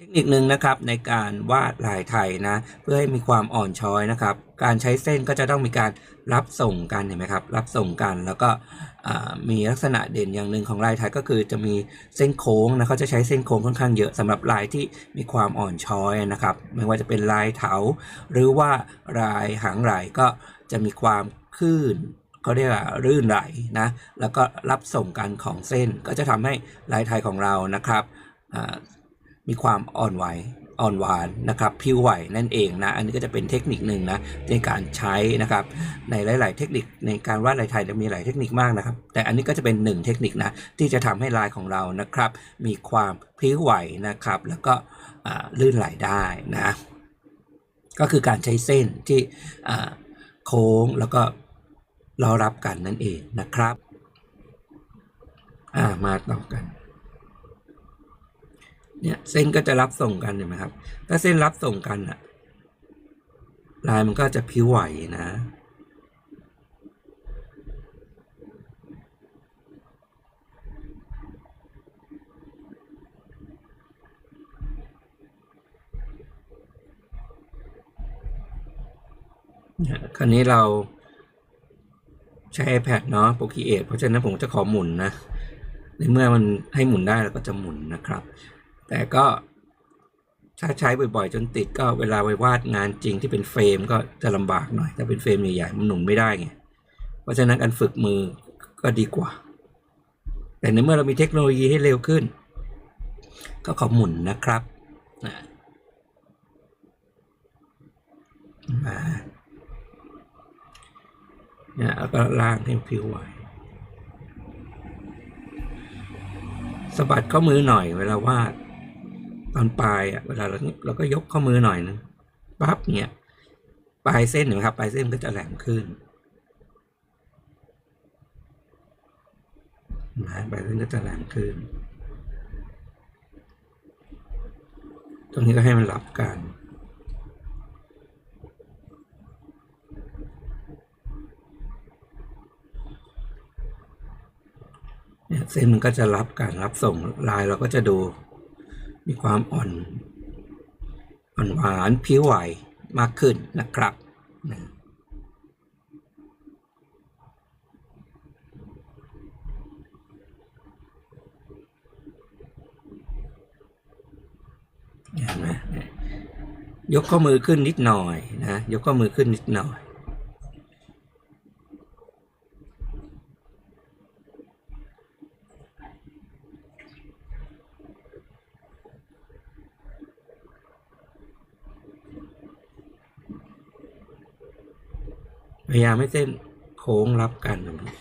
เทคนิคหนึ่งนะครับในการวาดลายไทยนะ เพื่อให้มีความอ่อนช้อยนะครับ การใช้เส้นก็จะต้องมีการรับส่งกันเห็นไหมครับ รับส่งกันแล้วก็มีลักษณะเด่นอย่างหนึ่งของลายไทยก็คือจะมีเส้นโค้งนะเขาจะใช้เส้นโค้งค่อนข้างเยอะสำหรับลายที่มีความอ่อนช้อยนะครับ ไม่ว่าจะเป็นลายเถา หรือว่าลายหางไหลก็จะมีความคลื่นเขาเรียกว่ารื่นไหลนะแล้วก็รับส่งกันของเส้นก็จะทำให้ลายไทยของเรานะครับ มีความอ่อนไหวอ่อนหวานนะครับผิวไหวนั่นเองนะอันนี้ก็จะเป็นเทคนิคหนึ่งนะในการใช้นะครับในหลาย ๆ เทคนิคในการวาดลายไทยจะมีหลายเทคนิคมากนะครับ แต่อันนี้ก็จะเป็นหนึ่งเทคนิคนะที่จะทำให้ลายของเรานะครับ มีความพิ้วไหวนะครับ แล้วก็ลื่นไหลได้นะก็คือการใช้เส้นที่โค้งแล้วก็รอรับกันนั่นเองนะครับมาต่อกัน เนี่ยเส้นก็จะรับส่งกันเห็นไหมครับ ถ้าเส้นรับส่งกันอะลายมันก็จะพิวไหวนะเนี่ยคราวนี้เราใช้ iPad เนาะ Procreate เพราะฉะนั้นผมจะขอหมุนนะ ในเมื่อมันให้หมุนได้เราก็จะหมุนนะครับ แต่ก็ถ้าใช้บ่อยๆ จนติดก็เวลาไปวาดงานจริงที่เป็นเฟรมก็จะลำบากหน่อยถ้าเป็นเฟรมใหญ่ๆมันหนุนไม่ได้ไงเพราะฉะนั้นการฝึกมือก็ดีกว่า แต่ในเมื่อเรามีเทคโนโลยีให้เร็วขึ้น ก็ขอหมุนนะครับมาเนี่ยแล้วก็ล่างให้ผิวไหวสะบัดข้อมือหน่อยเวลาวาด ตอนปลายอะเวลาเราเราก็ยกข้อมือหน่อยนึงปั๊บเนี่ยปลายเส้นเห็นไหมครับปลายเส้นก็จะแหลมขึ้นนะปลายเส้นก็จะแหลมขึ้น ตรงนี้ก็ให้มันรับกันเนี่ยเส้นมันก็จะรับการรับส่งลายเราก็จะดู มีความอ่อนอ่อนหวานผิวไหวมากขึ้นนะครับนะเห็นไหมยกข้อมือขึ้นนิดหน่อยนะยกข้อมือขึ้นนิดหน่อย พยายามให้เส้นโค้งรับกันแบบนี้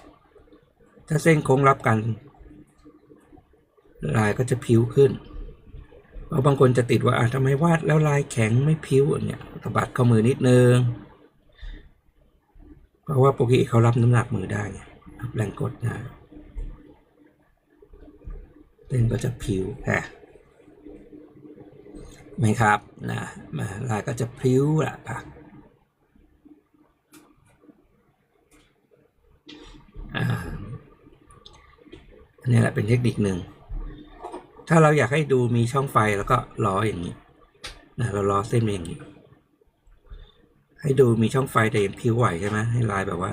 ถ้าเส้นโค้งรับกัน ลายก็จะพิ้วขึ้นเพราะบางคนจะติดว่าอะทำไมวาดแล้วลายแข็งไม่พิ้วอย่างเงี้ยสะบัดข้อมือนิดนึง เพราะว่าปกติเขารับน้ำหนักมือได้รับแรงกดได้เส้นก็จะพิ้วแอะไหมครับนะมาลายก็จะพิ้วละพัก อ่าอั นนี้แหละเป็นเทคนิคหนึ่ง ถ้าเราอยากให้ดูมีช่องไฟแล้วก็ล้ออย่างนี้นะเราล้อเส้นอย่างนี้ ให้ดูมีช่องไฟแต่ยังพิ้วไหวใช่ไหมให้ลายแบบว่า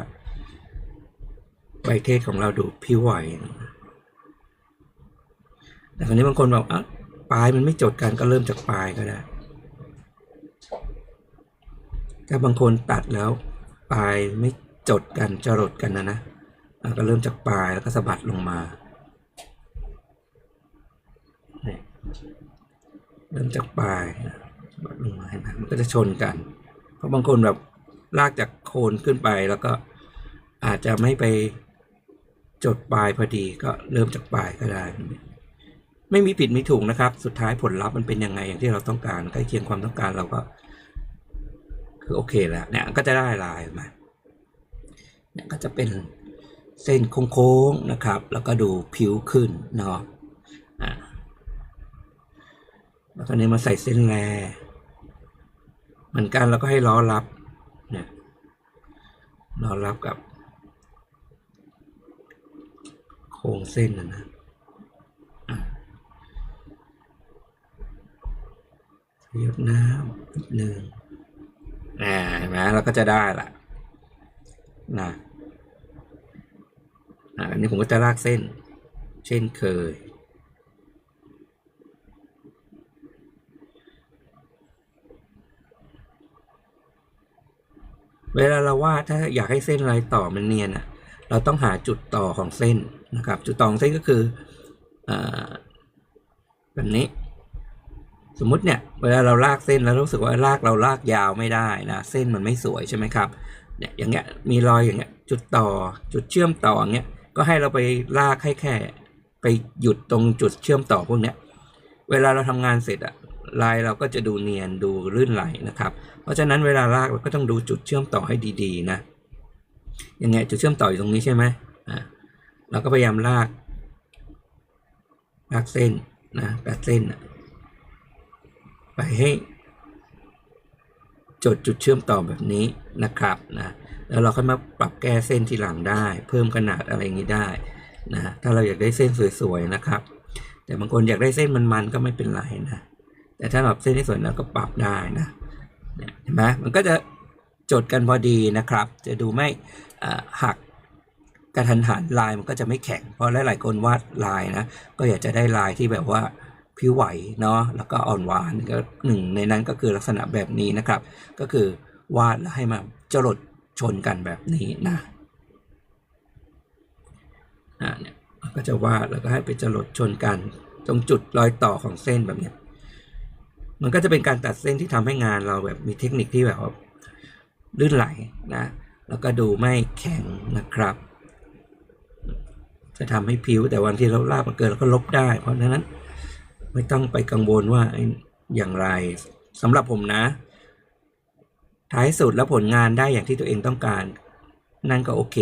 ใบเทศของเราดูพิ้วไหวแต่คราวนี้บางคนบอกอะปลายมันไม่จดกันก็เริ่มจากปลายก็ได้ถ้าบางคนตัดแล้วปลายไม่จดกันจรดกันนะนะก็เริ่มจากปลายแล้วก็สะบัดลงมา เริ่มจากปลายนะสะบัดลงมาเห็นไหมมันก็จะชนกัน เพราะบางคนแบบลากจากโคนขึ้นไปแล้วก็อาจจะไม่ไปจดปลายพอดีก็เริ่มจากปลายก็ได้ ไม่มีผิดไม่ถูกนะครับ สุดท้ายผลลัพธ์มันเป็นยังไงอย่างที่เราต้องการใกล้เคียงความต้องการเราก็ คือโอเคแล้วเนี่ยก็จะได้ลายมาเนี่ยก็จะเป็นเส้นโค้งๆนะครับ แล้วก็ดูผิวขึ้นเนาะ แล้วตอนนี้มาใส่เส้นแรเหมือนกันแล้วก็ให้ล้อรับเนี่ยล้อรับกับ โค้งเส้นนะนะหยดน้ำนิดหนึ่งอ่าเห็นไหมเราก็จะได้ละนะอ่าอันนี้ผมก็จะลากเส้น เช่นเคย เวลาเราวาดถ้าอยากให้เส้นลายต่อมันเนียนอะเราต้องหาจุดต่อของเส้นนะครับ จุดต่อของเส้นก็คืออแบบนี้ สมมุติเนี่ย เวลาเราลากเส้นแล้วรู้สึกว่าลากเราลากยาวไม่ได้นะเส้นมันไม่สวยใช่ไหมครับเนี่ยอย่างเงี้ยมีรอยอย่างเงี้ย จุดต่อจุดเชื่อมต่ออย่างเงี้ยก็ให้เราไปลากให้แค่ ไปหยุดตรงจุดเชื่อมต่อพวกเนี้ย เวลาเราทำงานเสร็จอะ ลายเราก็จะดูเนียนดูลื่นไหลนะครับ เพราะฉะนั้นเวลาลากเราก็ต้องดูจุดเชื่อมต่อให้ดีๆนะยังไงจุดเชื่อมต่ออยู่ตรงนี้ใช่ไหมอ่าเราก็พยายามลากลากเส้นนะตัดเส้นนะไปให้จดจุดเชื่อมต่อแบบนี้นะครับนะแล้วเราค่อยมาปรับแก้เส้นทีหลังได้ เพิ่มขนาดอะไรอย่างนี้ได้นะถ้าเราอยากได้เส้นสวยๆนะครับ แต่บางคนอยากได้เส้นมันๆก็ไม่เป็นไรนะ แต่ถ้าแบบเส้นที่สวยเราก็ปรับได้นะเห็นไหมมันก็จะจดกันพอดีนะครับ จะดูไม่หักกระทันหันลายมันก็จะไม่แข็ง เพราะหลายๆคนวาดลายนะ ก็อยากจะได้ลายที่แบบว่าผิวไหวเนาะแล้วก็อ่อนหวานก็หนึ่งในนั้นก็คือลักษณะแบบนี้นะครับ ก็คือวาดแล้วให้มาจรดชนกันแบบนี้นะอ่าเนี่ยก็จะวาดแล้วก็ให้ไปจรดชนกัน ตรงจุดรอยต่อของเส้นแบบเนี้ย มันก็จะเป็นการตัดเส้นที่ทำให้งานเราแบบมีเทคนิคที่แบบลื่นไหลนะ แล้วก็ดูไม่แข็งนะครับ จะทำให้ผิวแต่วันที่เราลากมาเกินเราก็ลบได้ เพราะฉะนั้นไม่ต้องไปกังวลว่าอย่างไรสำหรับผมนะ ท้ายสุดแล้วผลงานได้อย่างที่ตัวเองต้องการ นั่นก็โอเค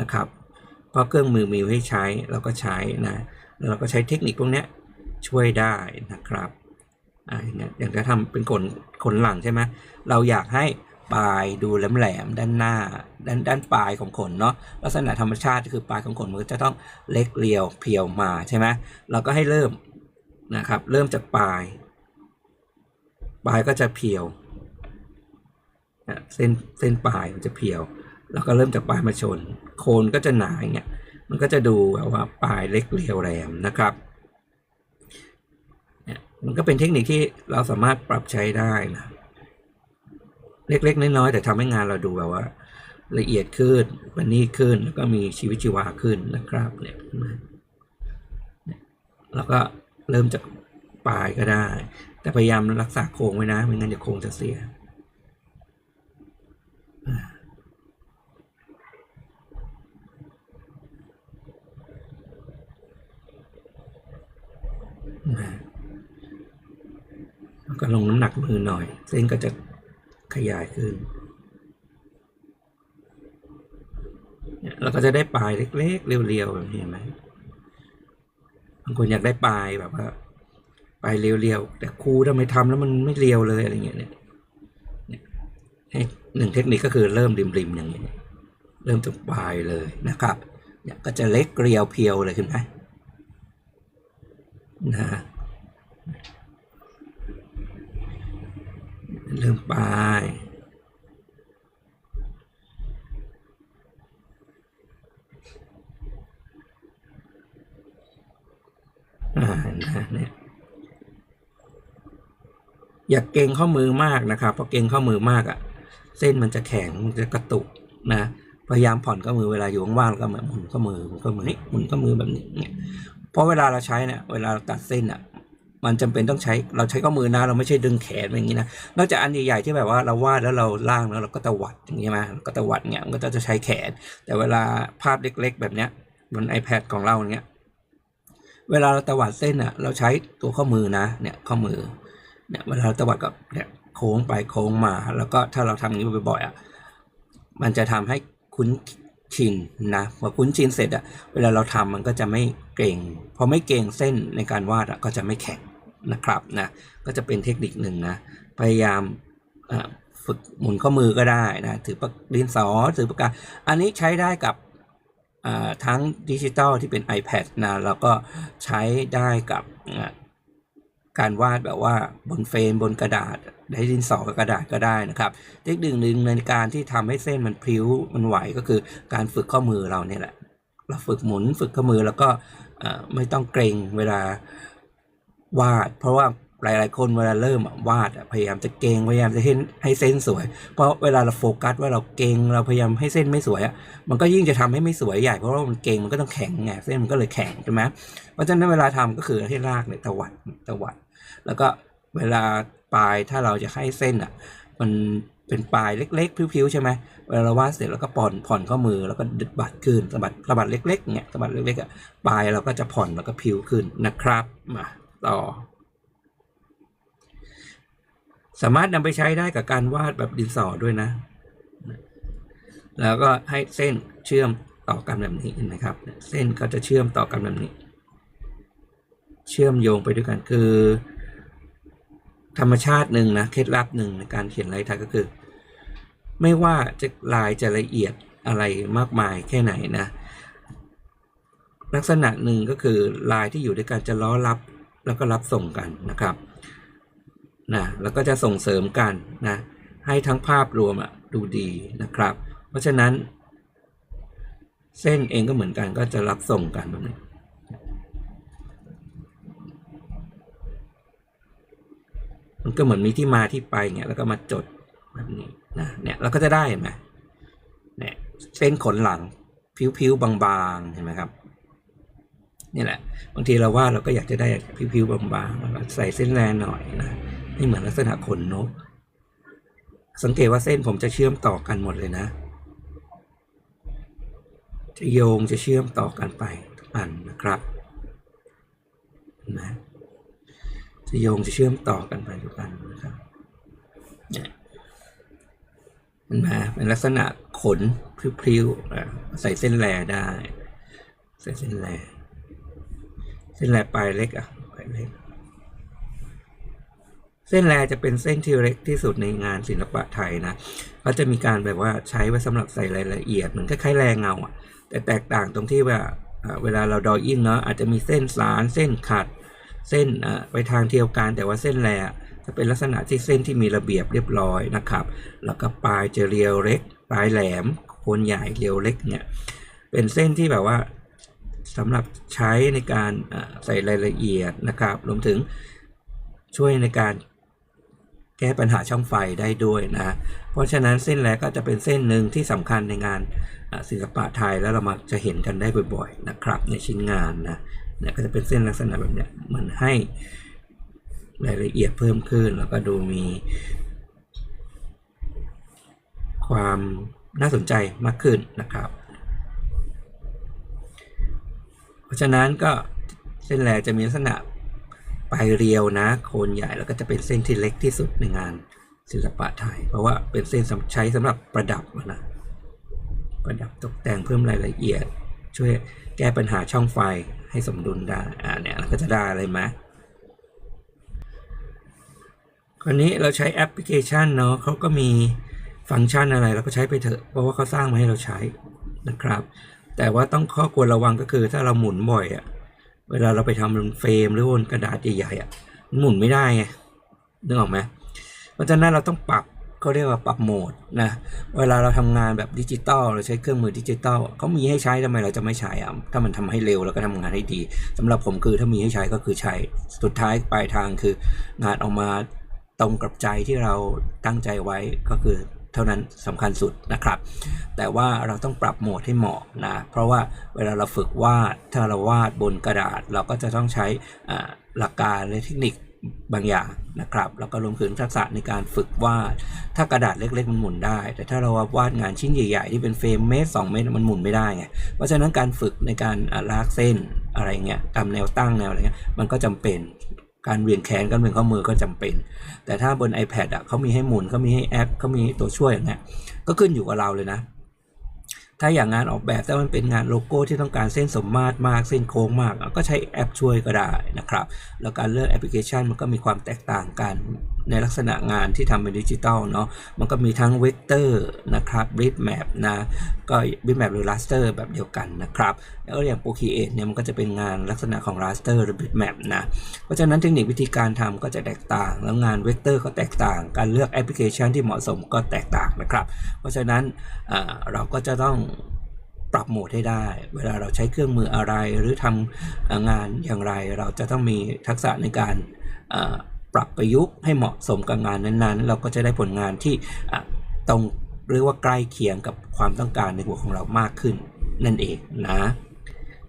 นะครับ เพราะเครื่องมือมีให้ใช้เราก็ใช้นะ แล้วเราก็ใช้เทคนิคพวกนี้ช่วยได้นะครับ อ่าอย่างเงี้ยอย่างจะทำเป็นขนขนหลังใช่ไหมเราอยากให้ปลายดูแหลมๆด้านหน้าด้านด้านปลายของขนเนาะลักษณะธรรมชาติคือปลายของขนมันก็จะต้องเล็กเรียวเพียวมาใช่ไหมเราก็ให้เริ่มนะครับ เริ่มจากปลาย ปลายก็จะเพียวนะเส้นเส้นปลายมันจะเพียว แล้วก็เริ่มจากปลายมาชน โคนก็จะหนาอย่างเงี้ยมันก็จะดูแบบว่าปลายเล็กเรียวแหลมนะครับ มันก็เป็นเทคนิคที่เราสามารถปรับใช้ได้นะเล็กๆน้อยๆแต่ทำให้งานเราดูแบบว่า ละเอียดขึ้นประณีตขึ้นแล้วก็มีชีวิตชีวาขึ้นนะครับเนี่ยเห็นไหมแล้วก็เริ่มจากปลายก็ได้ แต่พยายามรักษาโครงไว้นะไม่งั้นจะโครงจะเสียอ่านะ แล้ว ก็ลงน้ำหนักมือหน่อย เส้นก็จะขยายขึ้นเนี่ยเราก็จะได้ปลายเล็กๆ เรียวๆแบบนี้เห็นไหมบางคนอยากได้ปลายแบบว่าปลายเรียวๆ แต่ครูทำไมทำแล้วมันไม่เรียวเลยอะไรเงี้ยเนี่ยให้หนึ่งเทคนิคก็คือเริ่มริมๆอย่างเงี้ยเริ่มจากปลายเลยนะครับเนี่ยก็จะเล็กเรียวเพียวเลยขึ้นไหมนะ เริ่มปลายอ่านะเนี่ยอย่าเกรงข้อมือมากนะครับเพราะเกรงข้อมือมากอะ่ะ เส้นมันจะแข็งมันจะกระตุกนะพยายามผ่อนข้อมือเวลาอยู่ว่างๆแล้วก็หมุนข้อมือหมุนข้อมือนี่หมุนข้อมือแบบนี้เนี่ยเพราะเวลาเราใช้เนี่ยเวลาเราตัดเส้นอะ มันจำเป็นต้องใช้เราใช้ข้อมือนะ เราไม่ใช่ดึงแขนอย่างนี้นะนอกจากอันใหญ่ๆที่แบบว่าเราวาดแล้วเราล่างแล้วเราก็ตวัดอย่างนี้มาก็ตวัดเนี่ยมันก็จะใช้แขน แต่เวลาภาพเล็ก ๆ แบบเนี้ยบน iPad ของเราเนี้ยเวลาเราตวัดเส้นอะเราใช้ตัวข้อมือนะเนี่ยข้อมือเนี่ยเวลาเราตวัดก็เนี่ยโค้งไปโค้งมา แล้วก็ถ้าเราทำอย่างนี้บ่อยๆอะมันจะทำให้คุ้นชินนะพอคุ้นชินเสร็จอะเวลาเราทำมันก็จะไม่เกร็งพอไม่เกร็งเส้นในการวาดอะก็จะไม่แข็ง นะครับนะก็จะเป็นเทคนิคหนึ่งนะพยายามฝึกหมุนข้อมือก็ได้นะถือปากดินสอถือปากกาอันนี้ใช้ได้กับทั้งดิจิตอลที่เป็น iPad นะแล้วก็ใช้ได้กับการวาดแบบว่าบนเฟรมบนกระดาษได้ดินสอกับกระดาษก็ได้นะครับเทคนิคหนึ่งในการที่ทำให้เส้นมันพลิ้วมันไหวก็คือการฝึกข้อมือเราเนี่ยแหละ เราฝึกหมุนฝึกข้อมือแล้วก็ไม่ต้องเกรงเวลา วาด เพราะว่าหลาย ๆ คนเวลาเริ่มวาดพยายามจะเกงพยายามจะให้ให้เส้นสวย เพราะเวลาเราโฟกัสว่าเราเกงเราพยายามให้เส้นไม่สวยอะมันก็ยิ่งจะทำให้ไม่สวยใหญ่เพราะว่ามันเกงมันก็ต้องแข็งไงเส้นมันก็เลยแข็งใช่ไหมเพราะฉะนั้นเวลาทำก็คือให้ลากเนี่ยตวัดตวัด แล้วก็เวลาปลายถ้าเราจะให้เส้นอะมันเป็นปลายเล็กๆพิ้วๆใช่ไหมเวลาเราวาดเสร็จแล้วก็ผ่อนผ่อนข้อมือแล้วก็ดึดบัดขึ้นสะบัดสะบัดเล็กๆเนี่ยสะบัดเล็กๆอะปลายเราก็จะผ่อนแล้วก็พิ้วขึ้นนะครับมา ต่อ สามารถนำไปใช้ได้กับการวาดแบบดินสอด้วยนะ แล้วก็ให้เส้นเชื่อมต่อกันแบบนี้เห็นะครับ เส้นก็จะเชื่อมต่อกันแบบนี้ เชื่อมโยงไปด้วยกันคือ ธรรมชาติหนึ่งนะเคล็ดลับหนึ่งในการเขียนลายไทยก็คือ ไม่ว่าจะลายจะละเอียดอะไรมากมายแค่ไหนนะลักษณะหนึ่งก็คือลายที่อยู่ด้วยกันจะล้อรับ แล้วก็รับส่งกันนะครับนะแล้วก็จะส่งเสริมกันนะให้ทั้งภาพรวมอะดูดีนะครับ เพราะฉะนั้น เส้นเองก็เหมือนกันก็จะรับส่งกันแบบนี้มันก็เหมือนมีที่มาที่ไปเงี้ยแล้วก็มาจดแบบนี้นะเนี่ยเราก็จะได้เห็นไหมเนี่ยเส้นขนหลังผิวๆบางๆเห็นไหมครับ นี่แหละ บางทีเราว่าเราก็อยากจะได้ผิวๆบางๆแล้วก็ใส่เส้นแรงหน่อยนะให้เหมือนลักษณะขนนก สังเกตว่าเส้นผมจะเชื่อมต่อกันหมดเลยนะ จะโยงจะเชื่อมต่อกันไปทุกอันนะครับนไหมจะโยงจะเชื่อมต่อกันไปทุกอันนะครับเนี่ยเห็นไหมเป็นลักษณะขนพริ้วๆใส่เส้นแลได้ ใส่เส้นแล เส้นแลปลายเล็กอะปลายเล็ก เส้นแลจะเป็นเส้นที่เล็กที่สุดในงานศิลปะไทยนะก็จะมีการแบบว่าใช้ไว้สำหรับใส่รายละเอียดเหมือนคล้ายๆแรงเงาอะ แต่แตกต่างตรงที่ว่าเวลาเราดอยิ่งเนาะอาจจะมีเส้นสารเส้นขัด เส้นไปทางเทียวกันแต่ว่าเส้นแลจะเป็นลักษณะที่เส้นที่มีระเบียบเรียบร้อยนะครับ แล้วก็ปลายจะเรียวเล็ก ปลายแหลมโคนใหญ่เรียวเล็กเนี่ยเป็นเส้นที่แบบว่า สำหรับใช้ในการใส่รายละเอียดนะครับ รวมถึงช่วยในการแก้ปัญหาช่องไฟได้ด้วยนะ เพราะฉะนั้นเส้นแลก็จะเป็นเส้นหนึ่งที่สำคัญในงานศิลปะไทยแล้วเรามักจะเห็นกันได้บ่อยๆนะครับ ในชิ้นงานนะเนี่ยก็จะเป็นเส้นลักษณะแบบเนี้ยมันให้รายละเอียดเพิ่มขึ้น แล้วก็ดูมี ความน่าสนใจมากขึ้นนะครับ เพ ราะฉะนั้นก็เส้นแลจะมีลักษณะปลายเรียวนะโคนใหญ่แล้วก็จะเป็นเส้นที่เล็กที่สุดในงานศิลปะไทย เพราะว่าเป็นเส้นใช้สำหรับประดับนะประดับตกแต่งเพิ่มรายละเอียด ช่วยแก้ปัญหาช่องไฟให้สมดุลได้อ่าเนี่ยเราก็จะได้อะไรไหมคราวนี้เราใช้แอปพลิเคชันเนาะเขาก็มีฟังก์ชันอะไรเราก็ใช้ไปเถอะเพราะว่าเขาสร้างมาให้เราใช้นะครับ แต่ว่าต้องข้อควรระวังก็คือถ้าเราหมุนบ่อยอะเวลาเราไปทำเฟรมหรือบนกระดาษใหญ่ๆอะมันหมุนไม่ได้ไงนึกออกไหมเพราะฉะนั้นเราต้องปรับเขาเรียกว่าปรับโหมดนะเวลาเราทำงานแบบดิจิตอลเราใช้เครื่องมือดิจิตอลเขามีให้ใช้ทำไมเราจะไม่ใช้อะถ้ามันทำให้เร็วแล้วก็ทำงานให้ดีสำหรับผมคือถ้ามีให้ใช้ก็คือใช้สุดท้ายปลายทางคืองานออกมาตรงกับใจที่เราตั้งใจไว้ก็คือ เท่านั้นสำคัญสุดนะครับ แต่ว่าเราต้องปรับโหมดให้เหมาะนะ เพราะว่าเวลาเราฝึกวาด ถ้าเราวาดบนกระดาษ เราก็จะต้องใช้หลักการและเทคนิคบางอย่างนะครับ แล้วก็รวมถึงทักษะในการฝึกวาด ถ้ากระดาษเล็กๆมันหมุนได้ แต่ถ้าเราวาดงานชิ้นใหญ่ๆ ที่เป็นเฟรมเมตรสองเมตรมันหมุนไม่ได้ไง เพราะฉะนั้นการฝึกในการลากเส้นอะไรเงี้ยตามแนวตั้งแนวอะไรเงี้ยมันก็จำเป็น การเวียนแขนการเวียนข้อมือก็จำเป็น แต่ถ้าบน iPad อะเขามีให้หมุนเขามีให้แอปเขามีตัวช่วยอย่างเงี้ยก็ขึ้นอยู่กับเราเลยนะ ถ้าอย่างงานออกแบบถ้ามันเป็นงานโลโก้ที่ต้องการเส้นสมมาตรมาก เส้นโค้งมาก ก็ใช้แอปช่วยก็ได้นะครับ แล้วการเลือกแอปพลิเคชันมันก็มีความแตกต่างกันในลักษณะงานที่ทำเป็นดิจิตอลเนาะมันก็มีทั้งเวกเตอร์นะครับบิทแมปนะก็บิทแมปหรือ raster แบบเดียวกันนะครับแล้วอย่าง Procreate เนี่ยมันก็จะเป็นงานลักษณะของ raster หรือ bitmap นะเพราะฉะนั้นเทคนิควิธีการทำก็จะแตกต่าง แล้วงานเวกเตอร์ก็แตกต่าง การเลือกแอปพลิเคชันที่เหมาะสมก็แตกต่างนะครับ เพราะฉะนั้นเราก็จะต้องปรับโหมดให้ได้ เวลาเราใช้เครื่องมืออะไรหรือทำงานอย่างไร เราจะต้องมีทักษะในการ ปรับประยุกต์ให้เหมาะสมกับงานนั้นๆ เราก็จะได้ผลงานที่ตรงเรียกว่าใกล้เคียงกับความต้องการในหัวของเรามากขึ้นนั่นเองนะ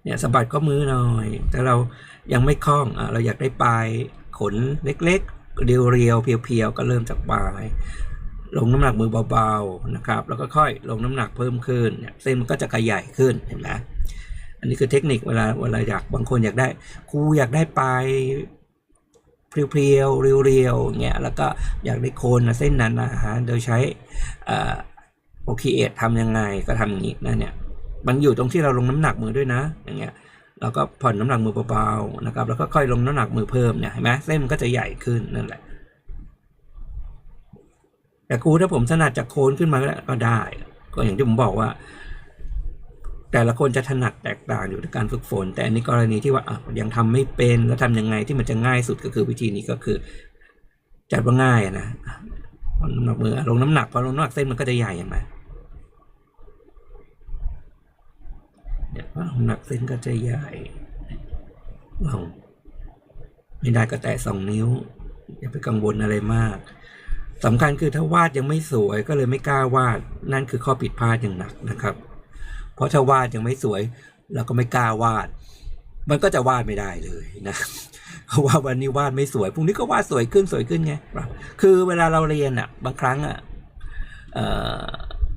เนี่ยสะบัดข้มือหน่อย แต่เรายังไม่คล่องอเราอยากได้ปลายขนเล็กๆ เรียวๆ เพียวๆ ก็เริ่มจากปลาย ลงน้ำหนักมือเบาๆนะครับ แล้วก็ค่อยลงน้ำหนักเพิ่มขึ้นเนี่ยเส้นมันก็จะขยายขึ้นเห็นไหมอันนี้คือเทคนิคเวลาเวลาอยากบางคนอยากได้ครูอยากได้ปลาย เพรียวๆเรียวๆเงี้ยแล้วก็อยากได้โคนเส้นนั้นนะฮะโดยใช้โอเคเอททำยังไงก็ทำอย่างนี้นะเนี่ยมันอยู่ตรงที่เราลงน้ำหนักมือด้วยนะ อย่างเงี้ยเราก็ผ่อนน้ำหนักมือเบาๆนะครับ แล้วก็ค่อยลงน้ำหนักมือเพิ่มเนี่ยเห็นไหมเส้นมันก็จะใหญ่ขึ้นนั่นแหละแต่ครูถ้าผมถนัดจากโคนขึ้นมาก็ได้ ก็อย่างที่ผมบอกว่า แต่ละคนจะถนัดแตกต่างอยู่ในการฝึกฝน แต่อันนี้กรณีที่ว่ายังทำไม่เป็นแล้วทำยังไงที่มันจะง่ายสุดก็คือวิธีนี้ก็คือ จัดว่าง่ายนะผ่อนน้ำหนักมือลงน้ำหนักพอลงน้ำหนักเส้นมันก็จะใหญ่เห็นไหมเนี่ยน้ำหนักเส้นก็จะใหญ่ลองไม่ได้ก็แตะสองนิ้ว อย่าไปกังวลอะไรมากสำคัญคือถ้าวาดยังไม่สวยก็เลยไม่กล้าวาด นั่นคือข้อผิดพลาดอย่างหนักนะครับ ราะถ้าวาดยังไม่สวยเราก็ไม่กล้าวาด มันก็จะวาดไม่ได้เลยนะเพราะว่าวันนี้วาดไม่สวยพรุ่งนี้ก็วาดสวยขึ้นสวยขึ้นไงคือเวลาเราเรียนอะ บางครั้งอะเอ่อ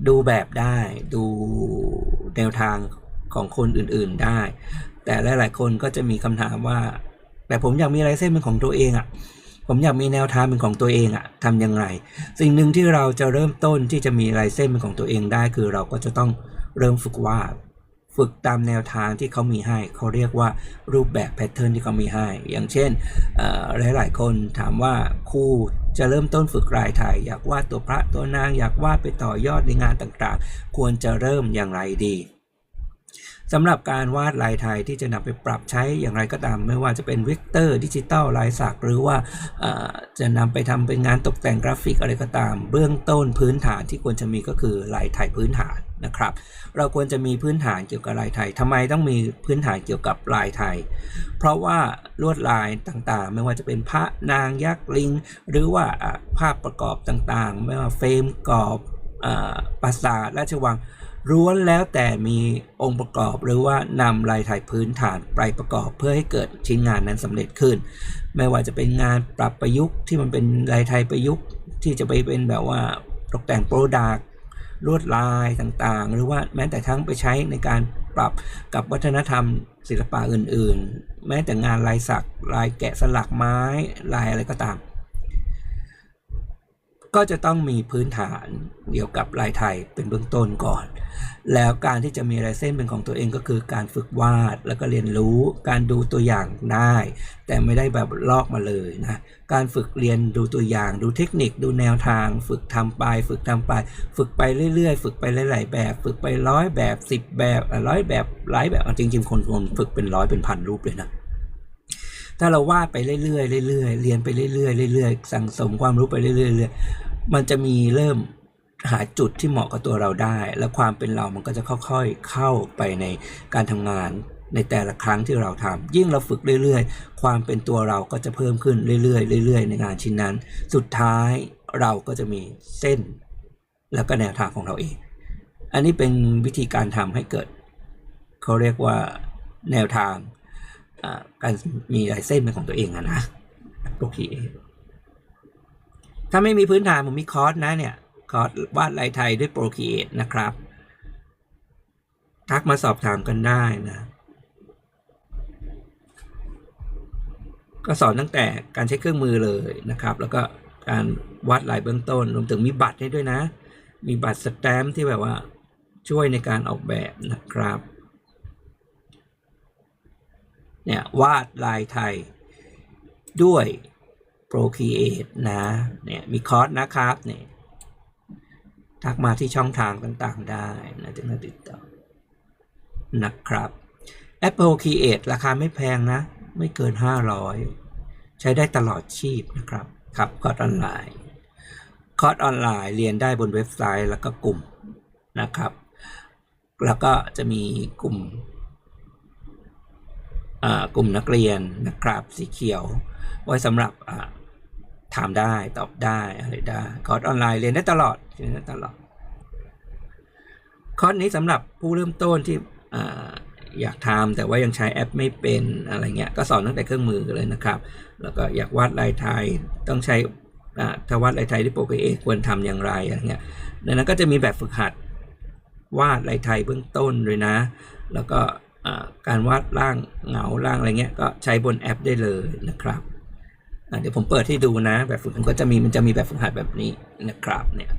ดูแบบได้ดูแนวทางของคนอื่นๆได้ แต่หลาย ๆ คนก็จะมีคำถามว่า แต่ผมอยากมีลายเส้นเป็นของตัวเองอะ่ะ ผมอยากมีแนวทางเป็นของตัวเองอะ่ะทำยังไง สิ่งหนึ่งที่เราจะเริ่มต้นที่จะมีลายเส้นเป็นของตัวเองได้ คือเราก็จะต้อง เริ่มฝึกวาด ฝึกตามแนวทางที่เขามีให้ เขาเรียกว่ารูปแบบแพทเทิร์นที่เขามีให้ อย่างเช่นหลายๆคนถามว่าครูจะเริ่มต้นฝึกลายไทย อยากวาดตัวพระตัวนางอยากวาดไปต่อยอดในงานต่างๆ ควรจะเริ่มอย่างไรดีสำหรับการวาดลายไทยที่จะนำไปปรับใช้อย่างไรก็ตาม ไม่ว่าจะเป็นเวกเตอร์ดิจิตอลลายสักหรือว่าจะนำไปทำเป็นงานตกแต่งกราฟิกอะไรก็ตาม เบื้องต้นพื้นฐานที่ควรจะมีก็คือลายไทยพื้นฐาน นะครับ เราควรจะมีพื้นฐานเกี่ยวกับลายไทยทำไมต้องมีพื้นฐานเกี่ยวกับลายไทย เพราะว่าลวดลายต่างๆ ไม่ว่าจะเป็นพระนางยักษ์ลิง หรือว่าภาพประกอบต่างๆ ไม่ว่าเฟรมกรอบปราสาทราชวังล้วนแล้วแต่มีองค์ประกอบหรือว่านำลายไทยพื้นฐานไปประกอบเพื่อให้เกิดชิ้นงานนั้นสำเร็จขึ้น ไม่ว่าจะเป็นงานปรับประยุกต์ที่มันเป็นลายไทยประยุกต์ที่จะไปเป็นแบบว่าตกแต่งโปรดัก ลวดลายต่างๆ หรือว่าแม้แต่ทั้งไปใช้ในการปรับกับวัฒนธรรม ศิลปะอื่น ๆ แม้แต่งานลายสักลายแกะสลักไม้ลายอะไรก็ตาม ก็จะต้องมีพื้นฐานเกี่ยวกับลายไทยเป็นเบื้องต้นก่อน แล้วการที่จะมีลายเส้นเป็นของตัวเองก็คือการฝึกวาดแล้วก็เรียนรู้ การดูตัวอย่างได้ แต่ไม่ได้แบบลอกมาเลยนะ การฝึกเรียนดูตัวอย่าง ดูเทคนิค ดูแนวทาง ฝึกทำไป ฝึกทำไป ฝึกไปเรื่อยๆ ฝึกไปหลายๆแบบ ฝึกไปร้อยแบบสิบแบบร้อยแบบหลายแบบจริงๆคนคนฝึกเป็นร้อยเป็นพันรูปเลยนะถ้าเราวาดไปเรื่อยๆเรื่อยๆเรียนไปเรื่อยๆเรื่อยๆสั่งสมความรู้ไปเรื่อยๆ มันจะมีเริ่มหาจุดที่เหมาะกับตัวเราได้ และความเป็นเรามันก็จะค่อยๆเข้าไปในการทำงานในแต่ละครั้งที่เราทำยิ่งเราฝึกเรื่อยๆ ความเป็นตัวเราก็จะเพิ่มขึ้นเรื่อยๆเรื่อยๆ ในงานชิ้นนั้น สุดท้ายเราก็จะมีเส้น แล้วก็แนวทางของเราเอง อันนี้เป็นวิธีการทำให้เกิด เขาเรียกว่าแนวทางการมีลายเส้นเป็นของตัวเองอะนะโอเค ถ้าไม่มีพื้นฐานผมมีคอร์สนะเนี่ย คอร์สวาดลายไทยด้วย Procreate นะครับ ทักมาสอบถามกันได้นะ ก็สอนตั้งแต่การใช้เครื่องมือเลยนะครับ แล้วก็การวาดลายเบื้องต้น รวมถึงมีบัตรให้ด้วยนะ มีบัตรสแตมป์ที่แบบว่าช่วยในการออกแบบนะครับ เนี่ยวาดลายไทยด้วย Procreate นะเนี่ยมีคอร์สนะครับเนี่ยทักมาที่ช่องทางต่างๆได้นะจะมาติดต่อนะครับ Apple Create ราคาไม่แพงนะ ไม่เกิน 500 ใช้ได้ตลอดชีพนะครับครับคอร์สออนไลน์ คอร์สออนไลน์เรียนได้บนเว็บไซต์แล้วก็กลุ่มนะครับ แล้วก็จะมีกลุ่มอ่ากลุ่มนักเรียนนะครับ สีเขียว ไว้สำหรับอ่า ถามได้ตอบได้อะไรได้คอร์สออนไลน์เรียนได้ตลอดเรียนได้ตลอดคอร์สนี้สำหรับผู้เริ่มต้นที่ออยากทำแต่ว่ายังใช้แอปไม่เป็นอะไรเงี้ยก็สอนตั้งแต่เครื่องมือเลยนะครับ แล้วก็อยากวาดลายไทยต้องใช้ถ้าวาดลายไทยด้วยโปรแกรมเอควรทำอย่างไรอะไรเงี้ยดังนั้นก็จะมีแบบฝึกหัดวาดลายไทยเบื้องต้นเลยนะ แล้วก็การวาดร่างเหงาร่างอะไรเงี้ยก็ใช้บนแอปได้เลยนะครับ เดี๋ยวผมเปิดให้ดูนะ แบบฝึกหัดก็จะมีมันจะมีแบบฝึกหัดแบบนี้นะครับเนี่ย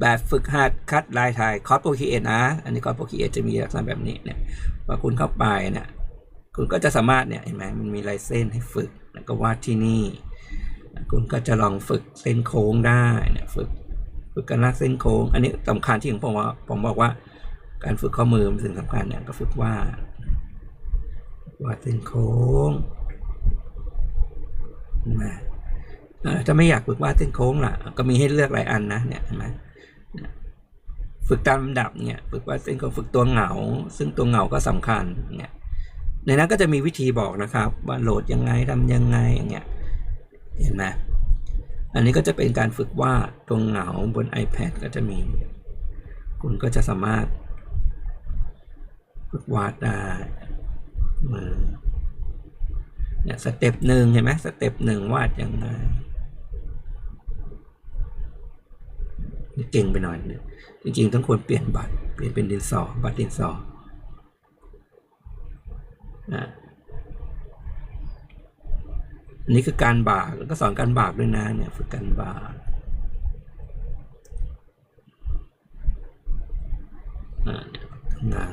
แบบฝึกหัดคัดลายไทยคอร์สโปรคีเอนะ อันนี้คอร์สโปรคีเอจะมีลักษณะแบบนี้เนี่ยพอคุณเข้าไปเนี่ยคุณก็จะสามารถเนี่ยเห็นไหมมันมีลายเส้นให้ฝึกแล้วก็วาดที่นี่ คุณก็จะลองฝึกเส้นโค้งได้เนี่ยฝึกฝึกการลากเส้นโค้ง อันนี้สำคัญที่ผมว่าผมบอกว่า การฝึกข้อมือเป็นสิ่งสำคัญเนี่ยก็ฝึกวาดวาดเส้นโค้ง นไหมเอ่อถ้าไม่อยากฝึกวาดเส้นโค้งล่ะ ก็มีให้เลือกหลายอันนะเนี่ยเห็นไหมฝึกตามลำดับเนี่ยฝึกว่าเส้นก็ฝึกตัวเหงา ซึ่งตัวเหงาก็สำคัญเนี่ยในนั้นก็จะมีวิธีบอกนะครับว่าโหลดยังไงทำยังไงอย่างเงี้ยเห็นไหมอันนี้ก็จะเป็นการฝึกวาดตัวเหงาบน iPad ก็จะมี คุณก็จะสามารถฝึกวาดได้มือ เนี่ยสเต็ปหนึ่งเห็นไหมสเต็ปหนึ่งวาดยังไงนี่เก่งไปหน่อยนึงจริงๆต้องควรเปลี่ยนบัตรเปลี่ยนเป็นดินสอบัตรดินสอนะอันนี้คือการบากแล้วก็สอนการบากด้วยนะเนี่ยฝึกการบากอ่าเนี่ยเหงา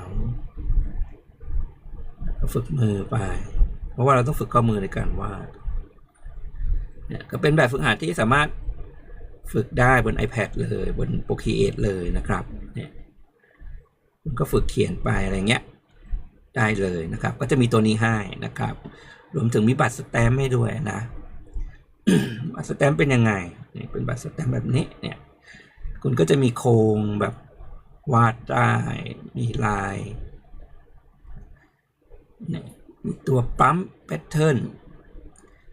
ก็ฝึกมือไป เพราะว่าเราต้องฝึกข้อมือในการวาดเนี่ยก็เป็นแบบฝึกหัดที่สามารถฝึกได้บน iPad เลยบน Procreate เลยนะครับเนี่ยคุณก็ฝึกเขียนไปอะไรเงี้ยได้เลยนะครับ ก็จะมีตัวนี้ให้นะครับ รวมถึงมีบัตรสแตมป์ให้ด้วยนะบัตรสแตมป์เป็นยังไงนี่เป็นบัตรสแตมป์แบบนี้เนี่ยคุณก็จะมีโครงแบบวาดได้มีลายเนี่ย มีตัวปั๊มแพทเทิร์น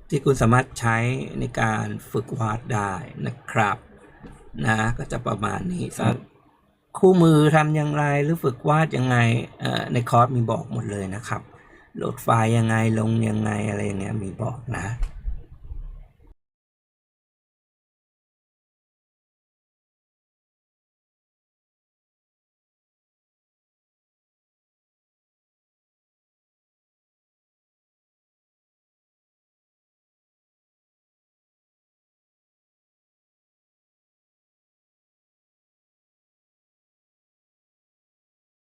ที่คุณสามารถใช้ในการฝึกวาดได้นะครับนะก็จะประมาณนี้สำหรับคู่มือทำอย่างไรหรือฝึกวาดยังไงเอ่อในคอร์สมีบอกหมดเลยนะครับ โหลดไฟล์ยังไงลงยังไงอะไรอย่างเงี้ยมีบอกนะ